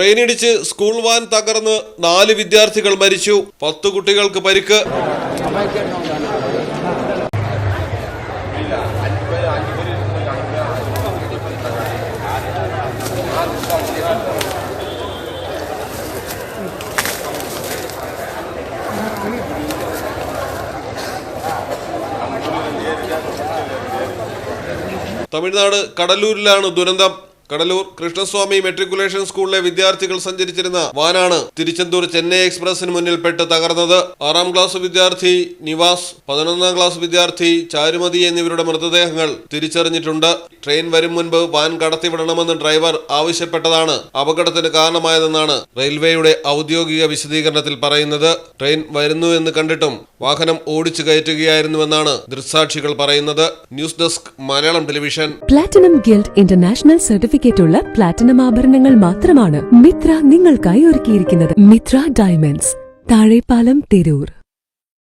ട്രെയിനിടിച്ച് school van തകർന്ന് നാല് വിദ്യാർത്ഥികൾ മരിച്ചു. പത്ത് കുട്ടികൾക്ക് പരിക്ക്. തമിഴ്നാട് കടലൂരിലാണ് ദുരന്തം. കടലൂർ കൃഷ്ണസ്വാമി മെട്രിക്കുലേഷൻ സ്കൂളിലെ വിദ്യാർത്ഥികൾ സഞ്ചരിച്ചിരുന്ന വാനാണ് തിരുച്ചെന്തൂർ ചെന്നൈ എക്സ്പ്രസിന് മുന്നിൽപ്പെട്ട് തകർന്നത്. ആറാം ക്ലാസ് വിദ്യാർത്ഥി നിവാസ് പതിനൊന്നാം ക്ലാസ് വിദ്യാർത്ഥി ചാരുമതി എന്നിവരുടെ മൃതദേഹങ്ങൾ തിരിച്ചറിഞ്ഞിട്ടുണ്ട്. ട്രെയിൻ വരും മുൻപ് വാൻ കടത്തിവിടണമെന്ന് ഡ്രൈവർ ആവശ്യപ്പെട്ടതാണ്. അപകടത്തിന് കാരണമായതെന്നാണ് റെയിൽവേയുടെ ഔദ്യോഗിക വിശദീകരണത്തിൽ പറയുന്നത്. ട്രെയിൻ വരുന്നു എന്ന് കണ്ടിട്ടും വാഹനം ഓടിച്ചു കയറ്റുകയായിരുന്നുവെന്നാണ് ദൃക്സാക്ഷികൾ പറയുന്നത്. News desk Malayalam television. Platinum guild international certificate ഉള്ള പ്ലാറ്റിനം ആഭരണങ്ങൾ മാത്രമാണ് മിത്ര നിങ്ങൾക്കായി ഒരുക്കിയിരിക്കുന്നത്. മിത്ര ഡയമണ്ട്സ് താഴെപ്പാലം തിരൂർ.